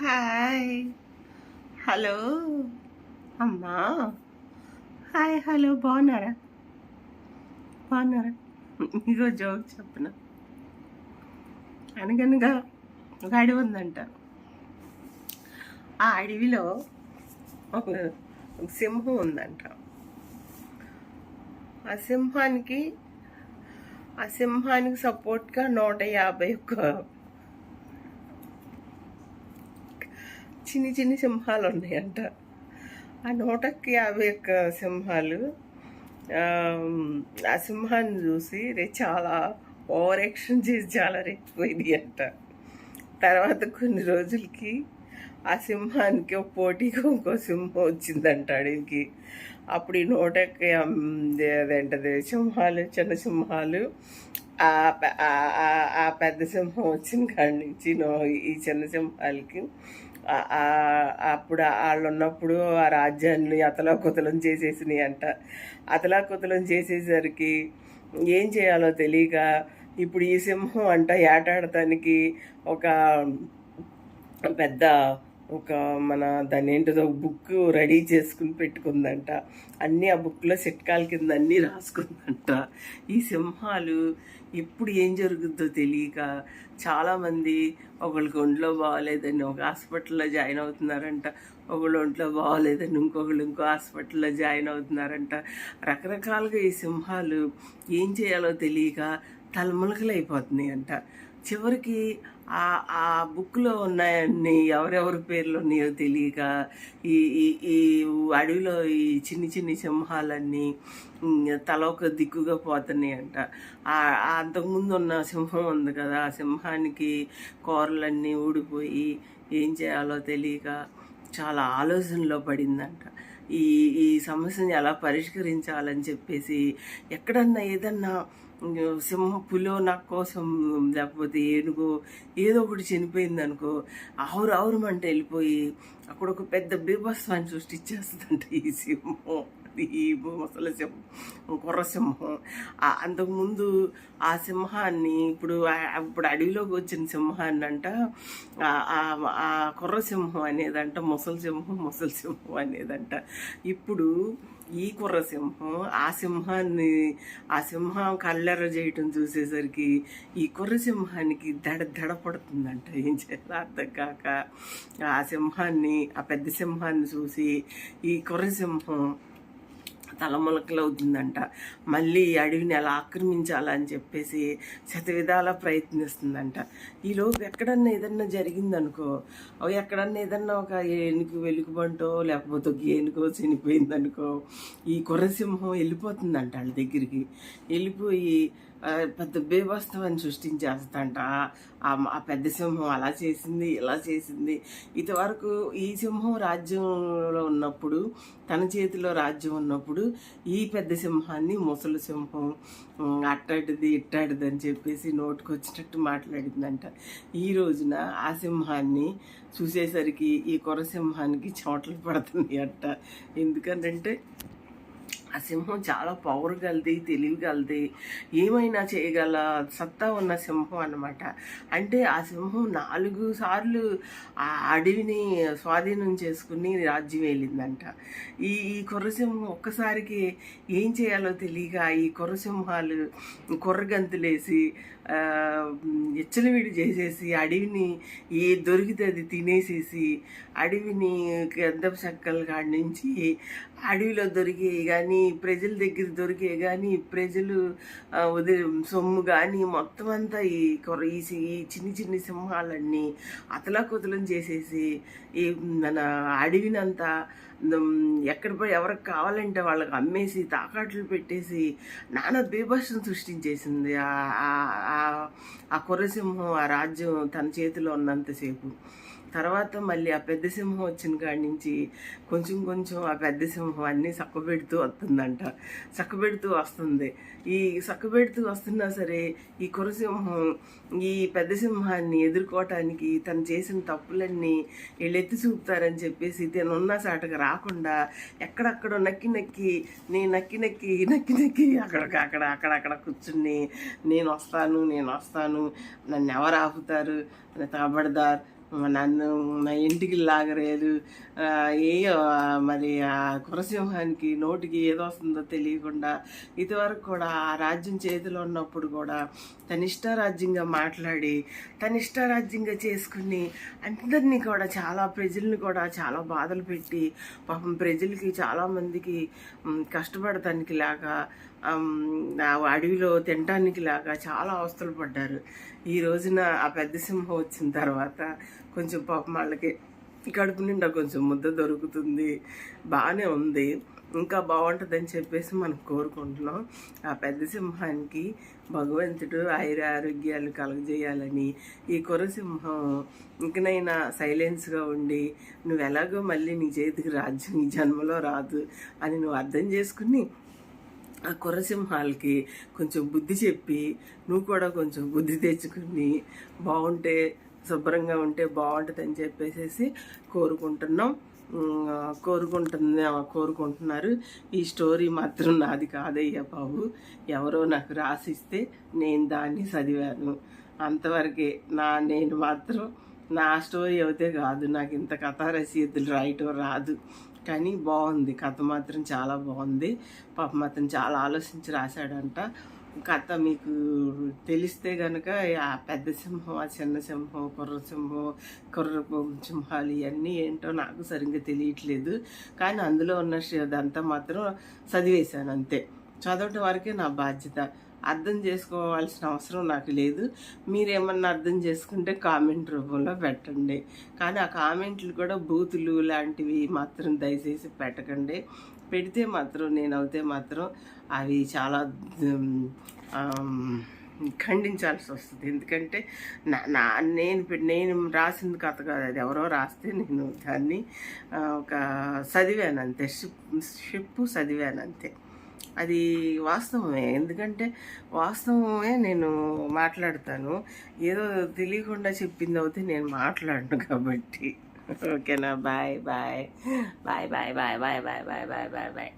Hi. Hello. అమ్మా. Hi hello. బాగున్నారా? బాగున్నారా? ఇగో జోక్ చెప్పిన? అనగనగా ఒక అడవి ఉందంట. ఆ అడవిలో ఒక ఒక సింహం ఉందంట. ఆ సింహానికి ఆ సింహానికి సపోర్ట్గా నూట యాభై ఒక్క చిన్ని చిన్ని సింహాలు ఉన్నాయంట ఆ నూటకి యాభై ఒక్క సింహాలు ఆ, సింహాన్ని చూసి రే చాలా ఓవర్ యాక్షన్ చేసి చాలా రెచ్చిపోయింది అంట తర్వాత కొన్ని రోజులకి ఆ సింహానికి ఒక పోటీగా ఇంకో సింహం వచ్చిందంట అడిగి అప్పుడు ఈ నూటకి అదేంటది సింహాలు చిన్న సింహాలు ఆ ఆ- పెద్ద సింహం వచ్చిన కాడి నుంచి ఈ చిన్న సింహాలకి అప్పుడు వాళ్ళు ఉన్నప్పుడు ఆ రాజ్యాన్ని అతలాకుతలం చేసేసినాయి అంట. అతలాకుతలం చేసేసరికి ఏం చేయాలో తెలియక ఇప్పుడు ఈ సింహం అంట ఏటాడటానికి ఒక పెద్ద ఒక మన దాని ఏంటిదో బుక్ రెడీ చేసుకుని పెట్టుకుందంట. అన్నీ ఆ బుక్లో చిట్కాల కింద అన్నీ రాసుకుందంట. ఈ సింహాలు ఎప్పుడు ఏం జరుగుద్దో తెలియక చాలామంది ఒకళ్ళకి ఒంట్లో బాగాలేదని ఒక హాస్పిటల్లో జాయిన్ అవుతున్నారంట. ఒకళ్ళు ఒంట్లో బాగాలేదని ఇంకొకళ్ళు ఇంకో హాస్పిటల్లో జాయిన్ అవుతున్నారంట. రకరకాలుగా ఈ సింహాలు ఏం చేయాలో తెలియక తలములకలైపోతున్నాయి అంట చివరికి ఆ ఆ బుక్లో ఉన్నాయన్ని ఎవరెవరి పేర్లు ఉన్నాయో తెలియక ఈ ఈ ఈ అడవిలో ఈ చిన్ని చిన్ని సింహాలన్నీ ఉమ్, తల ఒక దిక్కుగా పోతున్నాయి అంట అంతకుముందు ఉన్న సింహం ఉంది కదా ఆ సింహానికి కూరలన్నీ ఊడిపోయి ఏం చేయాలో తెలియక చాలా ఆలోచనలో పడిందంట. ఈ ఈ సమస్యని ఎలా పరిష్కరించాలని చెప్పేసి ఎక్కడన్నా ఏదన్నా సింహ పులో నాకు కోసం లేకపోతే ఏనుగో ఏదో ఒకటి చనిపోయింది అనుకో ఆవురు ఆవురమంటే వెళ్ళిపోయి అక్కడ ఒక పెద్ద బీభత్సాన్ని సృష్టించేస్తుందంట ఈ సింహం. ఈ ముసలి సింహం కుర్ర సింహం. అంతకుముందు ఆ సింహాన్ని ఇప్పుడు ఇప్పుడు అడవిలోకి వచ్చిన సింహాన్ని అంట ఆ- కుర్రసింహం కుర్ర సింహం అనేదంట ముసలి సింహం ముసలి సింహం అనేదంట. ఇప్పుడు ఈ కుర్ర సింహం ఆ సింహాన్ని ఆ సింహం కల్లెర చేయటం చూసేసరికి ఈ కుర్ర సింహానికి దడ దడ పడుతుందంట. ఏం చేయాలో అర్థం కాక ఆ సింహాన్ని ఆ పెద్ద సింహాన్ని చూసి ఈ కుర్ర సింహం తలములకలవుతుందంట. మళ్ళీ ఈ అడవిని ఎలా ఆక్రమించాలని చెప్పేసి శతవిధాల ప్రయత్నిస్తుందంట. ఈలోపు ఎక్కడన్నా ఏదన్నా జరిగిందనుకో ఎక్కడన్నా ఏదన్నా ఒక ఏనుగు వెలుగుబంటో లేకపోతే ఒక ఏనుగో చనిపోయిందనుకో ఈ కుర్రసింహం వెళ్ళిపోతుందంట వాళ్ళ దగ్గరికి. వెళ్ళిపోయి పెద్ద బేబస్తవాన్ని సృష్టించేస్తంట ఆ పెద్ద సింహం అలా చేసింది ఇలా చేసింది. ఇంతవరకు ఈ సింహం రాజ్యంలో ఉన్నప్పుడు తన చేతిలో రాజ్యం ఉన్నప్పుడు ఈ పెద్ద సింహాన్ని ముసలి సింహం అట్టాటిది అట్టాడిది ఇట్టాడిది అని చెప్పేసి నోటికి వచ్చినట్టు మాట్లాడిందంట. ఈ రోజున ఆ సింహాన్ని చూసేసరికి ఈ కొర సింహానికి చెమటలు పడుతుంది అట్ట ఎందుకంటే ఆ సింహం చాలా పవర్ గలది తెలివిగలది. ఏమైనా చేయగల సత్తా ఉన్న సింహం అనమాట అంటే ఆ సింహం నాలుగు సార్లు ఆ అడవిని స్వాధీనం చేసుకుని రాజ్యం వెళ్ళిందంట ఈ ఈ కుర్రసింహం ఒక్కసారికి ఏం చేయాలో తెలియక ఈ కుర్రసింహాలు కుర్రగంతులేసి ఆ, ఎచ్చలవిడి చేసేసి అడవిని ఏ దొరికితే అది తినేసేసి అడవిని గంధపు చక్కల కాడి నుంచి అడవిలో దొరికే కానీ ప్రజల దగ్గర దొరికే కానీ ప్రజలు ఉదయ సొమ్ము కానీ మొత్తం అంతా ఈ కొర ఈ చిన్ని చిన్ని సింహాలన్నీ అతలాకుతలం చేసేసి ఈ మన అడవినంతా ఎక్కడ పోయి ఎవరికి కావాలంటే వాళ్ళకి అమ్మేసి తాకాట్లు పెట్టేసి నానా బీభత్సం సృష్టించేసింది ఆ- ఆ- ఆ కుర్రసింహం ఆ రాజ్యం తన చేతిలో ఉన్నంతసేపు తర్వాత మళ్ళీ ఆ పెద్ద సింహం వచ్చిన కాడి నుంచి కొంచెం కొంచెం ఆ పెద్ద సింహం అన్నీ చక్కబెడుతూ వస్తుందంట. చక్కబెడుతూ వస్తుంది. ఈ చక్కబెడుతూ వస్తున్నా సరే ఈ కురసింహం ఈ పెద్ద సింహాన్ని ఎదుర్కోవటానికి తను చేసిన తప్పులన్నీ వీళ్ళు ఎత్తి చూపుతారని చెప్పేసి తను ఉన్న సాటకు రాకుండా ఎక్కడక్కడ నక్కి నక్కి నేను నక్కి నక్కి నక్కి నక్కి అక్కడికి అక్కడ అక్కడక్కడ కూర్చుని నేను వస్తాను నేను వస్తాను నన్ను ఎవరు ఆపుతారు నన్ను నన్ను నా ఇంటికి లాగలేదు ఏ మరి ఆ కురసింహానికి నోటికి ఏదో వస్తుందో తెలియకుండా ఇదివరకు కూడా ఆ రాజ్యం చేతిలో ఉన్నప్పుడు కూడా తన ఇష్టారాజ్యంగా మాట్లాడి తన ఇష్టారాజ్యంగా చేసుకుని అందరినీ కూడా చాలా ప్రజల్ని కూడా చాలా బాధలు పెట్టి పాపం ప్రజలకి చాలామందికి కష్టపడటానికి లాగా అడవిలో తినటానికి లాగా చాలా అవస్థలు పడ్డారు. ఈ రోజున ఆ పెద్ద సింహం వచ్చిన తర్వాత కొంచెం పాపం వాళ్ళకి కడుపు నిండా కొంచెం ముద్ద దొరుకుతుంది బాగానే ఉంది. ఇంకా బాగుంటుందని చెప్పేసి మనం కోరుకుంటున్నాం. ఆ పెద్ద సింహానికి భగవంతుడు ఆయుర ఆరోగ్యాలు కలగజేయాలని ఈ కురసింహం ఇంకనైనా సైలెన్స్గా ఉండి నువ్వు ఎలాగో మళ్ళీ నీ చేతికి రాజ్యం ఈ జన్మలో రాదు అని నువ్వు అర్థం చేసుకుని ఆ కుర్రసింహాలకి కొంచెం బుద్ధి చెప్పి నువ్వు కూడా కొంచెం బుద్ధి తెచ్చుకుని బాగుంటే శుభ్రంగా ఉంటే బాగుంటుందని చెప్పేసి కోరుకుంటున్నాం. కోరుకుంటుంది కోరుకుంటున్నారు. ఈ స్టోరీ మాత్రం నాది కాదయ్యా బాబు. ఎవరో నాకు రాసిస్తే నేను దాన్ని చదివాను. అంతవరకే నా నేను మాత్రం నా స్టోరీ అయితే కాదు. నాకు ఇంత కథా రచయితలు రాయటం రాదు. కానీ బాగుంది. కథ మాత్రం చాలా బాగుంది. పాపం మాత్రం చాలా ఆలోచించి రాశాడంట. కథ మీకు తెలిస్తే గనక ఆ పెద్ద సింహం ఆ చిన్న సింహం కుర్ర సింహం కుర్ర సింహాలు ఇవన్నీ ఏంటో నాకు సరిగ్గా తెలియట్లేదు. కానీ అందులో ఉన్న అదంతా మాత్రం చదివేశాను అంతే. చదవటం వరకే నా బాధ్యత. అర్థం చేసుకోవాల్సిన అవసరం నాకు లేదు. మీరేమన్నా అర్థం చేసుకుంటే కామెంట్ రూపంలో పెట్టండి. కానీ ఆ కామెంట్లు కూడా బూతులు లాంటివి మాత్రం దయచేసి పెట్టకండి. పెడితే మాత్రం నేను అవుతే మాత్రం అవి చాలా ఖండించాల్సి వస్తుంది. ఎందుకంటే నా నా నేను పె- నేను రాసిన కథ కాదు. అది ఎవరో రాస్తే నేను దాన్ని ఒక చదివాను అంతే. షిప్ షిప్ చదివాను అంతే. అది వాస్తవమే. ఎందుకంటే వాస్తవమే నేను మాట్లాడతాను. ఏదో తెలియకుండా చెప్పింది అవుతే నేను మాట్లాడను కాబట్టి. ఓకేనా? Bye bye. Bye bye bye bye bye bye bye bye. Bye